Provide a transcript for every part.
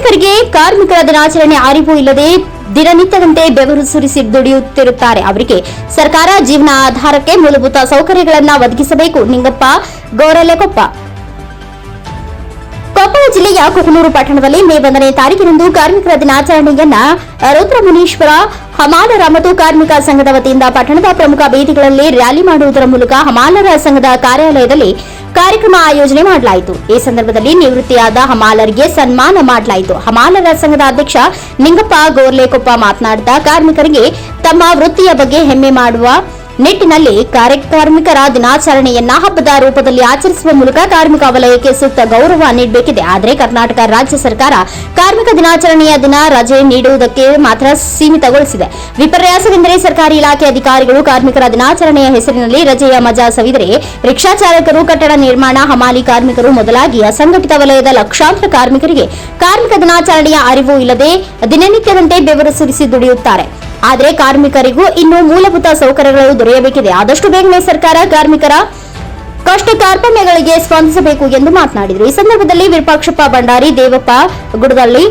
ಕಾರ್ಮಿಕರಿಗೆ ಕಾರ್ಮಿಕರ ದಿನಾಚರಣೆ ಅರಿವು ಇಲ್ಲದೆ ದಿನನಿತ್ಯದಂತೆ ಬೆವರು ಸುರಿಸಿ ದುಡಿಯುತ್ತಿರುತ್ತಾರೆ. ಅವರಿಗೆ ಸರ್ಕಾರ ಜೀವನ ಆಧಾರಕ್ಕೆ ಮೂಲಭೂತ ಸೌಕರ್ಯಗಳನ್ನು ಒದಗಿಸಬೇಕು. ನಿಂಗಪ್ಪ, ಗೌರಲೆಕೊಪ್ಪ. ಕೊಪ್ಪಳ ಜಿಲ್ಲೆಯ ಕುಕನೂರು ಪಟ್ಟಣದಲ್ಲಿ ಮೇ ಒಂದನೇ ತಾರೀಕಿನಂದು ಕಾರ್ಮಿಕರ ದಿನಾಚರಣೆಯನ್ನ, ರುದ್ರಮುನೀಶ್ವರ, ಹಮಾಲರ ಮತ್ತು ಕಾರ್ಮಿಕ ಸಂಘದ ವತಿಯಿಂದ ಪಟ್ಟಣದ ಪ್ರಮುಖ ಬೀದಿಗಳಲ್ಲಿ ರ್ಯಾಲಿ ಮಾಡುವುದರ ಮೂಲಕ ಹಮಾಲರ ಸಂಘದ ಕಾರ್ಯಾಲಯದಲ್ಲಿ ಕಾರ್ಯಕ್ರಮ ಆಯೋಜನೆ ಮಾಡಲಾಯಿತು. ಈ ಸಂದರ್ಭದಲ್ಲಿ ನಿವೃತ್ತಿಯಾದ ಹಮಾಲರಿಗೆ ಸನ್ಮಾನ ಮಾಡಲಾಯಿತು. ಹಮಾಲರ ಸಂಘದ ಅಧ್ಯಕ್ಷ ನಿಂಗಪ್ಪ ಗೋರ್ಲೆಕೊಪ್ಪ ಮಾತನಾಡುತ್ತಾ ಕಾರ್ಮಿಕರಿಗೆ ತಮ್ಮ ವೃತ್ತಿಯ ಬಗ್ಗೆ ಹೆಮ್ಮೆ ಮಾಡುವ ನಿಟ್ಟಿನಲ್ಲಿ ಕಾರ್ಮಿಕರ ದಿನಾಚರಣೆಯನ್ನ ಹಬ್ಬದ ರೂಪದಲ್ಲಿ ಆಚರಿಸುವ ಮೂಲಕ ಕಾರ್ಮಿಕ ವಲಯಕ್ಕೆ ಸೂಕ್ತ ಗೌರವ ನೀಡಬೇಕಿದೆ. ಆದರೆ ಕರ್ನಾಟಕ ರಾಜ್ಯ ಸರ್ಕಾರ ಕಾರ್ಮಿಕ ದಿನಾಚರಣೆಯ ದಿನ ರಜೆ ನೀಡುವುದಕ್ಕೆ ಮಾತ್ರ ಸೀಮಿತಗೊಳಿಸಿದೆ. ವಿಪರ್ಯಾಸವೆಂದರೆ ಸರ್ಕಾರಿ ಇಲಾಖೆ ಅಧಿಕಾರಿಗಳು ಕಾರ್ಮಿಕರ ದಿನಾಚರಣೆಯ ಹೆಸರಿನಲ್ಲಿ ರಜೆಯ ಮಜಾ ಸವಿದರೆ ರಿಕ್ಷಾ ಚಾಲಕರು ಕಟ್ಟಡ ನಿರ್ಮಾಣ, ಹಮಾಲಿ ಕಾರ್ಮಿಕರು ಮೊದಲಾಗಿ ಅಸಂಘಟಿತ ವಲಯದ ಲಕ್ಷಾಂತರ ಕಾರ್ಮಿಕರಿಗೆ ಕಾರ್ಮಿಕ ದಿನಾಚರಣೆಯ ಅರಿವು ಇಲ್ಲದೆ ದಿನನಿತ್ಯದಂತೆ ಬೆವರು ಸುರಿಸಿ ದುಡಿಯುತ್ತಾರೆ. ಆದರೆ ಕಾರ್ಮಿಕರಿಗೂ ಇನ್ನೂ ಮೂಲಭೂತ ಸೌಕರ್ಯಗಳು ದೊರೆಯಬೇಕಿದೆ. ಆದಷ್ಟು ಬೇಗನೆ ಸರ್ಕಾರ ಕಾರ್ಮಿಕರ ಕಷ್ಟ ಕಾರ್ಪಣ್ಯಗಳಿಗೆ ಸ್ಪಂದಿಸಬೇಕು ಎಂದು ಮಾತನಾಡಿದರು. ಈ ಸಂದರ್ಭದಲ್ಲಿ ವಿರೂಪಾಕ್ಷಪ್ಪ ಭಂಡಾರಿ, ದೇವಪ್ಪ ಗುಡದಳ್ಳಿ,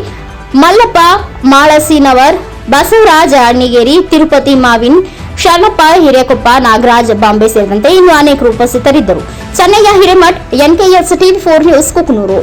ಮಲ್ಲಪ್ಪ ಮಾಳಸಿನವರ್, ಬಸವರಾಜ ಅಣ್ಣಿಗೇರಿ, ತಿರುಪತಿ ಮಾವಿನ್ ಶರಣಪ್ಪ ಹಿರೇಕೊಪ್ಪ, ನಾಗರಾಜ್ ಬಾಂಬೆ ಸೇರಿದಂತೆ ಇನ್ನು ಅನೇಕರು ಉಪಸ್ಥಿತರಿದ್ದರು. Chennaiah, Hiremath, NKS TV four news, Kukanur.